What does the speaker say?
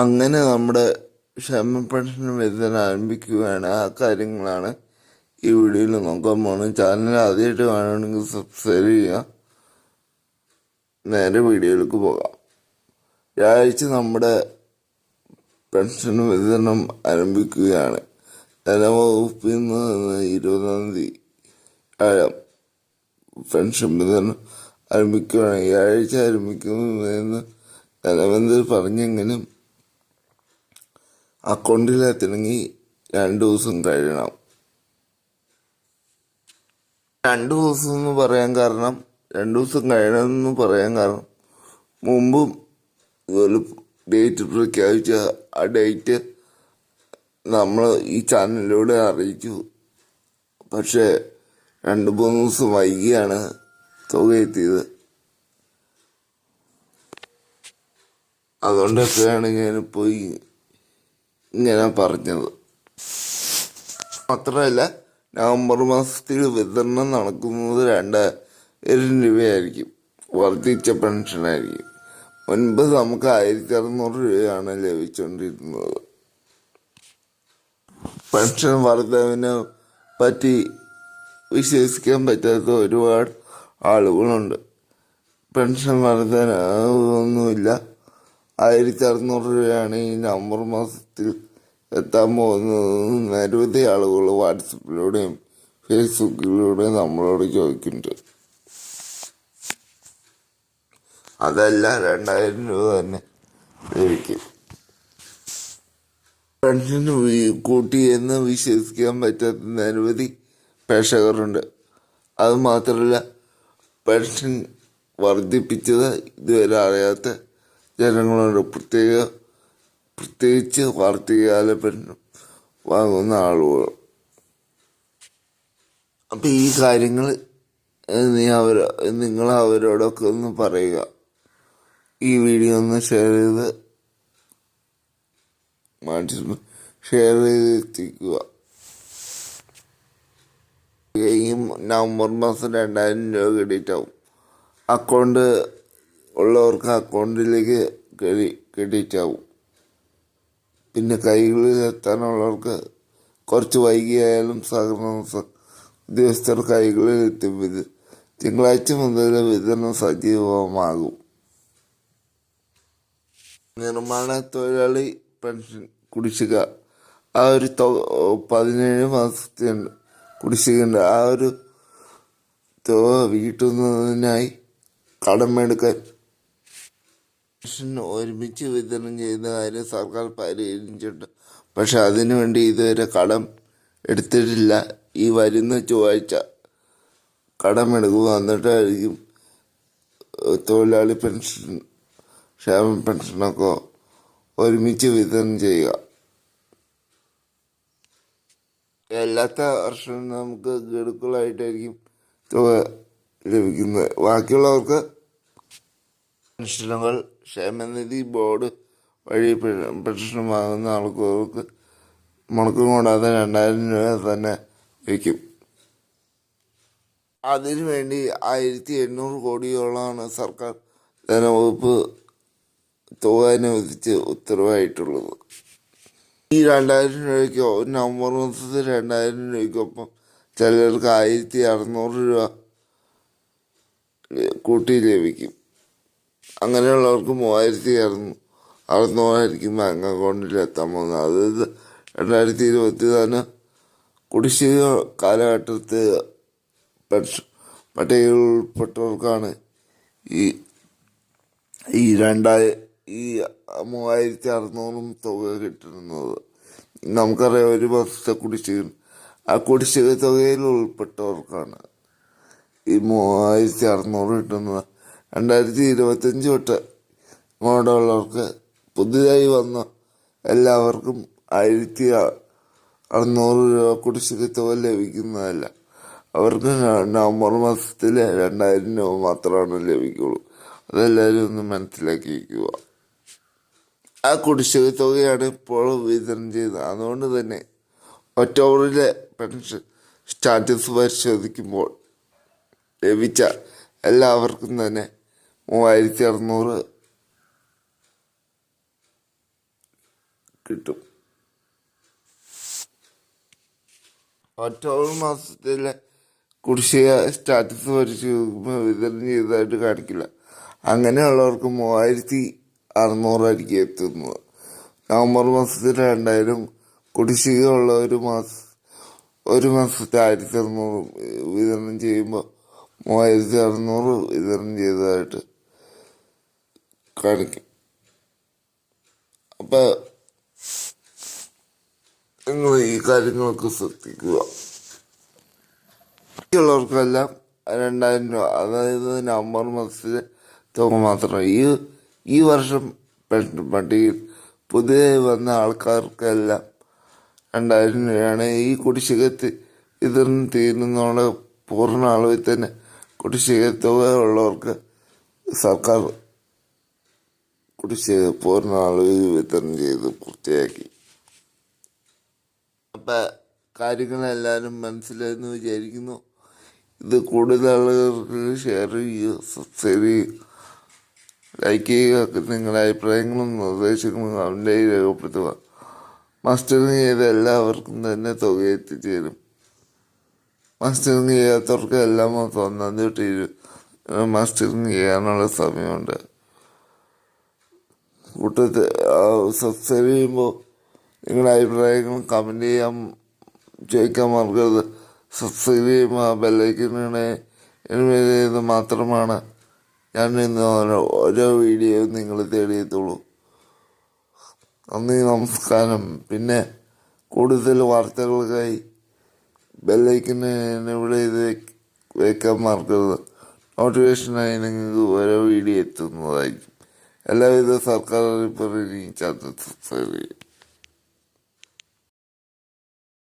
അങ്ങനെ നമ്മുടെ ക്ഷമ പെൻഷൻ വിതരണം ആരംഭിക്കുകയാണ്. ആ കാര്യങ്ങളാണ് ഈ വീഡിയോയിൽ നോക്കാൻ പോകുന്നത്. ചാനൽ ആദ്യമായിട്ട് കാണുകയാണെങ്കിൽ സബ്സ്ക്രൈബ് ചെയ്യുക. നേരെ വീഡിയോയിലേക്ക് പോകാം. വ്യാഴാഴ്ച നമ്മുടെ പെൻഷൻ വിതരണം ആരംഭിക്കുകയാണ്. ധനവകുപ്പിൽ നിന്ന് ഇരുപതാം തീയതി പെൻഷൻ വിതരണം ആരംഭിക്കുകയാണ്. വ്യാഴാഴ്ച ആരംഭിക്കുന്നതെന്ന് ധനമന്ത്രി പറഞ്ഞെങ്കിലും അക്കൗണ്ടിൽ എത്തണമെങ്കിൽ രണ്ട് ദിവസം കഴിയണം രണ്ട് ദിവസം എന്ന് പറയാൻ കാരണം രണ്ട് ദിവസം കഴിയണമെന്ന് പറയാൻ കാരണം മുമ്പും ഇതുപോലെ ഡേറ്റ് പ്രഖ്യാപിച്ച ആ ഡേറ്റ് നമ്മൾ ഈ ചാനലിലൂടെ അറിയിച്ചു. പക്ഷേ രണ്ട് മൂന്ന് ദിവസം വൈകിയാണ് തുക എത്തിയത്. അതുകൊണ്ടൊക്കെയാണ് ഞാനിപ്പോൾ ഈ ഇങ്ങനെ പറഞ്ഞത്. മാത്രമല്ല നവംബർ മാസത്തിൽ വിതരണം നടക്കുന്നത് രണ്ടായിരം രൂപയായിരിക്കും. വർദ്ധിച്ച പെൻഷനായിരിക്കും മുൻപ് നമുക്ക് ആയിരത്തി അറുന്നൂറ് രൂപയാണ് ലഭിച്ചുകൊണ്ടിരുന്നത് പെൻഷൻ വർദ്ധവിനെ പറ്റി വിശ്വസിക്കാൻ പറ്റാത്ത ഒരുപാട് ആളുകളുണ്ട്. പെൻഷൻ വർദ്ധന ഒന്നുമില്ല ആയിരത്തി അറുന്നൂറ് രൂപയാണ് ഈ നവംബർ മാസത്തിൽ എത്താൻ പോകുന്നത് നിരവധി ആളുകൾ വാട്സപ്പിലൂടെയും ഫേസ്ബുക്കിലൂടെയും നമ്മളോട് ചോദിക്കുന്നുണ്ട്. അതല്ല രണ്ടായിരം രൂപ തന്നെ ലഭിക്കും കൂട്ടി എന്ന് വിശ്വസിക്കാൻ പറ്റാത്ത നിരവധി പ്രേക്ഷകരുണ്ട്. അതുമാത്രമല്ല പെൻഷൻ വർദ്ധിപ്പിച്ചത് ഇതുവരെ അറിയാത്ത ജനങ്ങളുണ്ട് പ്രത്യേക പ്രത്യേകിച്ച് വാർഷികകാല പെൻഷൻ വാങ്ങുന്ന ആളുകൾ. അപ്പം ഈ കാര്യങ്ങൾ നീ അവർ നിങ്ങൾ അവരോടൊക്കെ ഒന്ന് പറയുക. ഈ വീഡിയോ ഒന്ന് ഷെയർ ചെയ്ത് മാക്സിമം ഷെയർ ചെയ്ത് എത്തിക്കുക. ഈ നവംബർ മാസം രണ്ടായിരം രൂപ ക്രെഡിറ്റ് ആവും. അക്കൗണ്ട് ഉള്ളവർക്ക് അക്കൗണ്ടിലേക്ക് ക്രെഡിറ്റ് ആവും പിന്നെ കൈകളിൽ എത്താനുള്ളവർക്ക് കുറച്ച് വൈകിയായാലും സഹകരണ ഉദ്യോഗസ്ഥർ കൈകളിൽ എത്തും. ഇത് തിങ്കളാഴ്ച മുതൽ വിതരണം സജീവമാകും. നിർമ്മാണ തൊഴിലാളി പെൻഷൻ കുടിശ്ശിക. ആ ഒരു പതിനേഴ് മാസത്തിനുണ്ട് കുടിശ്ശികയുണ്ട് ആ ഒരു തുക വീട്ടുന്നതിനായി കടമെടുക്കാൻ പെൻഷൻ ഒരുമിച്ച് വിതരണം ചെയ്യുന്ന കാര്യം സർക്കാർ പരിഹരിച്ചിട്ടുണ്ട് പക്ഷെ അതിനുവേണ്ടി ഇതുവരെ കടം എടുത്തിട്ടില്ല. ഈ വരുന്ന ചൊവ്വാഴ്ച കടമെടുക്കുക എന്നിട്ടായിരിക്കും ഏഹ്, തൊഴിലാളി പെൻഷൻ ക്ഷേമ പെൻഷനൊക്കെ ഒരുമിച്ച് വിതരണം ചെയ്യുക. എല്ലാത്ത വർഷവും നമുക്ക് ഗഡുക്കളായിട്ടായിരിക്കും തുക ലഭിക്കുന്നത്. ബാക്കിയുള്ളവർക്ക് പെൻഷനുകൾ ക്ഷേമനിധി ബോർഡ് വഴി പെൻഷൻ വാങ്ങുന്ന ആൾക്കാർക്ക് മുടക്കം കൂടാതെ രണ്ടായിരം രൂപ തന്നെ വയ്ക്കും. അതിനുവേണ്ടി ആയിരത്തി എണ്ണൂറ് കോടിയോളമാണ് സർക്കാർ ധനവകുപ്പ് തുക അനുവദിച്ച് ഉത്തരവായിട്ടുള്ളത്. ഈ രണ്ടായിരം രൂപയ്ക്കോ നവംബർ മാസത്തിൽ രണ്ടായിരം രൂപയ്ക്കൊപ്പം ചിലർക്ക് ആയിരത്തി അറുന്നൂറ് രൂപ കൂട്ടി ലഭിക്കും. അങ്ങനെയുള്ളവർക്ക് മൂവായിരത്തി അറുന്നൂ അറുന്നൂറായിരിക്കും ബാങ്ക് അക്കൗണ്ടിൽ എത്താൻ പോകുന്നത്. അതായത് രണ്ടായിരത്തി ഇരുപത്തി നാല് കുടിശ്ശിക കാലഘട്ടത്തിൽ പെൻഷൻ പട്ടികയിൽപ്പെട്ടവർക്കാണ് ഈ ഈ രണ്ടായി ഈ മൂവായിരത്തി അറുന്നൂറും തുക കിട്ടുന്നത്. നമുക്കറിയാം ഒരു വർഷത്തെ കുടിശ്ശിക ആ കുടിശ്ശിക തുകയിൽ ഉൾപ്പെട്ടവർക്കാണ് ഈ മൂവായിരത്തി അറുന്നൂറ് കിട്ടുന്നത്. രണ്ടായിരത്തി ഇരുപത്തഞ്ച് തൊട്ട് ഇങ്ങോട്ടുള്ളവർക്ക് പുതിയതായി വന്ന എല്ലാവർക്കും ആയിരത്തി അറുന്നൂറ് രൂപ കുടിശ്ശിക തുക ലഭിക്കുന്നതല്ല. അവർക്ക് നവംബർ മാസത്തിൽ രണ്ടായിരം രൂപ മാത്രമാണ് ലഭിക്കുള്ളൂ. അതെല്ലാവരും ഒന്ന് മനസ്സിലാക്കി വയ്ക്കുക ആ കുടിശ്ശിക തുകയാണ് ഇപ്പോൾ വിതരണം ചെയ്തത് അതുകൊണ്ട് തന്നെ ഒക്ടോബറിലെ പെൻഷൻ സ്റ്റാറ്റസ് പരിശോധിക്കുമ്പോൾ ലഭിച്ച എല്ലാവർക്കും തന്നെ മൂവായിരത്തി അറുന്നൂറ് കിട്ടും. ഒക്ടോബർ മാസത്തിലെ കുടിശ്ശിക സ്റ്റാറ്റസ് വരച്ച് നോക്കുമ്പോൾ വിതരണം ചെയ്തതായിട്ട് കാണിക്കില്ല. അങ്ങനെയുള്ളവർക്ക് മൂവായിരത്തി അറുന്നൂറായിരിക്കും എത്തുന്നത്. നവംബർ മാസത്തിൽ രണ്ടായിരം കുടിശ്ശിക ഉള്ള ഒരു മാസം ഒരു മാസത്തെ ആയിരത്തി അറുന്നൂറ് വിതരണം ചെയ്യുമ്പോൾ മൂവായിരത്തി അറുന്നൂറ് വിതരണം ചെയ്തതായിട്ട് കാണിക്കും. അപ്പൊ നിങ്ങൾ ഈ കാര്യങ്ങളൊക്കെ ശ്രദ്ധിക്കുക. ബാക്കിയുള്ളവർക്കെല്ലാം രണ്ടായിരം രൂപ. അതായത് നവംബർ മാസത്തിലെ തുക മാത്രം. ഈ ഈ വർഷം പട്ടികയിൽ പുതിയ വന്ന ആൾക്കാർക്കെല്ലാം രണ്ടായിരം രൂപയാണ് ഈ കുടിശ്ശികത്ത് ഇതൊന്നും തീരുന്നതോടെ പൂർണ അളവിൽ തന്നെ കുടിശ്ശിക തുക ഉള്ളവർക്ക് സർക്കാർ കുടിശ്ശിക പൂർണ അളവിൽ വിതരണം ചെയ്ത് പൂർത്തിയാക്കി. അപ്പം കാര്യങ്ങളെല്ലാവരും മനസ്സിലായെന്ന് വിചാരിക്കുന്നു. ഇത് കൂടുതൽ ആളുകൾക്ക് ഷെയർ ചെയ്യുക സബ്സ്ക്രൈബ് ചെയ്യുക ലൈക്ക് ചെയ്യുക നിങ്ങളുടെ അഭിപ്രായങ്ങളും നിർദ്ദേശങ്ങളും അവന്റെ രേഖപ്പെടുത്തുക. മാസ്റ്ററിങ് ചെയ്ത എല്ലാവർക്കും തന്നെ തുക എത്തിച്ചേരും. മാസ്റ്ററിങ് ചെയ്യാത്തവർക്ക് എല്ലാ മാസം ഒന്നാം മസ്റ്ററിങ് മാസ്റ്ററിങ് ചെയ്യാനുള്ള സമയമുണ്ട്. കൂട്ടത്തിൽ സബ്സ്ക്രൈബ് ചെയ്യുമ്പോൾ നിങ്ങളുടെ അഭിപ്രായങ്ങൾ കമന്റ് ചെയ്യാൻ ചോദിക്കാൻ മറക്കരുത്. സബ്സ്ക്രൈബ് ചെയ്യുമ്പോൾ ആ ബെല്ലൈക്കണെ ഇത് മാത്രമാണ് ഞാൻ ഇന്ന് ഓരോ ഓരോ വീഡിയോ നിങ്ങൾ തേടിയെത്തുള്ളൂ നന്ദി നമസ്കാരം. പിന്നെ കൂടുതൽ വാർത്തകൾക്കായി ബെല്ലൈക്കന് ഇവിടെ ഇത് വയ്ക്കാൻ മറക്കരുത്. നോട്ടിഫിക്കേഷനായി നിങ്ങൾക്ക് ഓരോ വീഡിയോ എത്തുന്നതായിരിക്കും. എല്ലാവിധ സർക്കാർ ചെയ്യും